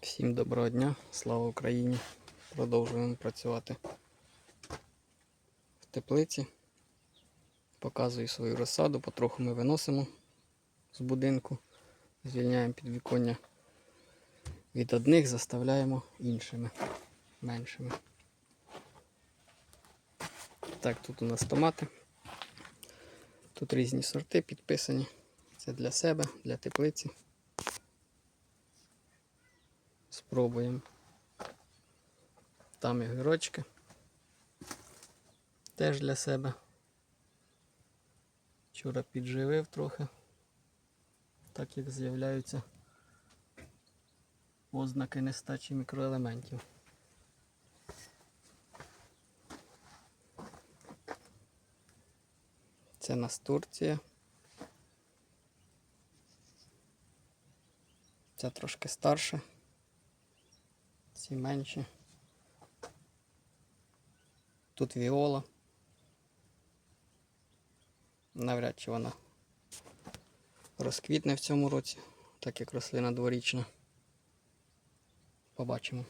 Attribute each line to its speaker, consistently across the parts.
Speaker 1: Всім доброго дня, слава Україні! Продовжуємо працювати в теплиці. Показую свою розсаду, потроху ми виносимо з будинку, звільняємо підвіконня від одних, заставляємо іншими, меншими. Так, тут у нас томати. Тут різні сорти підписані. Це для себе, для теплиці. Спробуємо. Там і гірочки. Теж для себе. Вчора підживив трохи, так як з'являються ознаки нестачі мікроелементів. Це нас Турція. Ця трошки старша. Ці менші. Тут віола. Навряд чи вона розквітне в цьому році, так як рослина дворічна. Побачимо.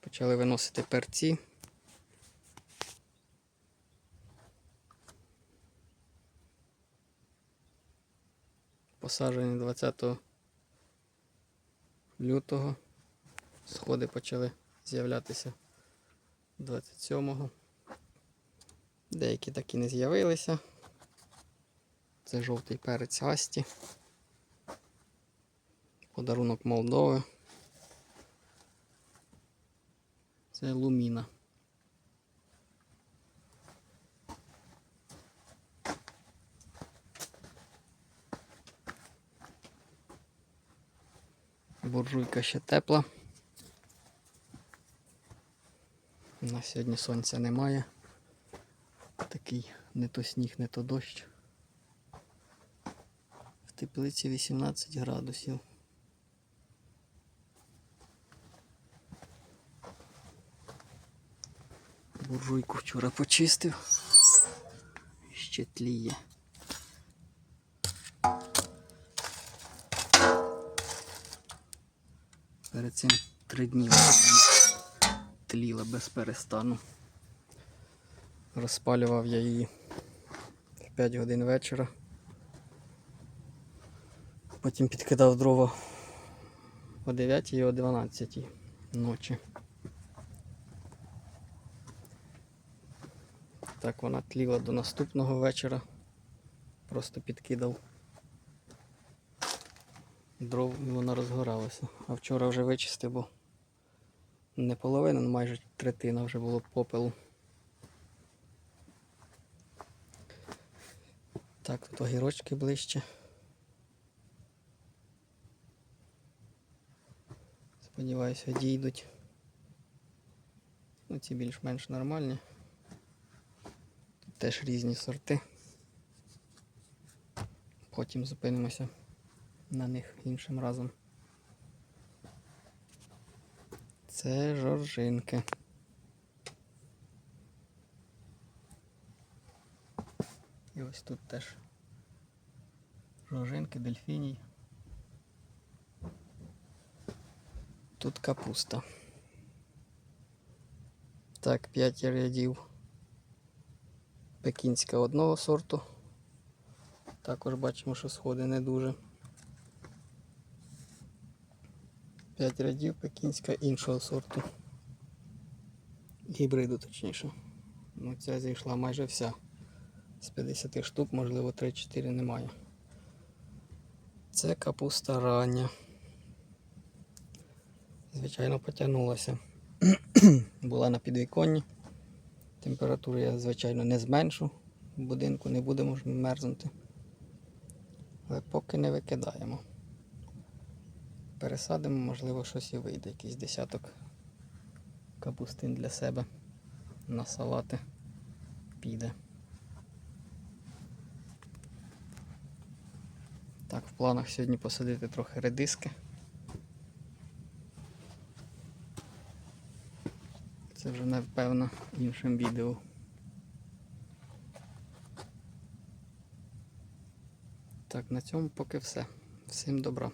Speaker 1: Почали виносити перці. Посаджені 20 лютого. Сходи почали з'являтися 27-го. Деякі так і не з'явилися. Це жовтий перець Асті. Подарунок Молдови. Це луміна. Буржуйка ще тепла. На сьогодні сонця немає. Такий не то сніг, не то дощ. В теплиці 18 градусів. Буржуйку вчора почистив. Ще тліє. Перед цим три дні тліла без перестану. Розпалював я її в 5 годин вечора. Потім підкидав дрова о 9 і о 12 ночі. Так вона тліла до наступного вечора. Просто підкидав дров вона розгоралася. А вчора вже вичистив, бо не половина, ну майже третина вже було попелу. Так, тут огірочки ближче. Сподіваюся, дійдуть. Ну, ці більш-менш нормальні. Тут теж різні сорти. Потім зупинимося на них іншим разом. Це жоржинки. І ось тут теж жоржинки, дельфіній. Тут капуста. Так, 5 рядів. Пекінська одного сорту. Також бачимо, що сходи не дуже. 5 рядів пекінська іншого сорту. Гібриду точніше. Ну, ця зійшла майже вся. З 50 штук, можливо, 3-4 немає. Це капуста рання. Звичайно, потягнулася. Була на підвіконні. Температуру я, звичайно, не зменшу. В будинку не будемо мерзнути. Але поки не викидаємо. Пересадимо, можливо, щось і вийде, якийсь десяток капустин для себе на салати піде. Так, в планах сьогодні посадити трохи редиски. Це вже напевно іншим відео. Так, на цьому поки все. Всім добра.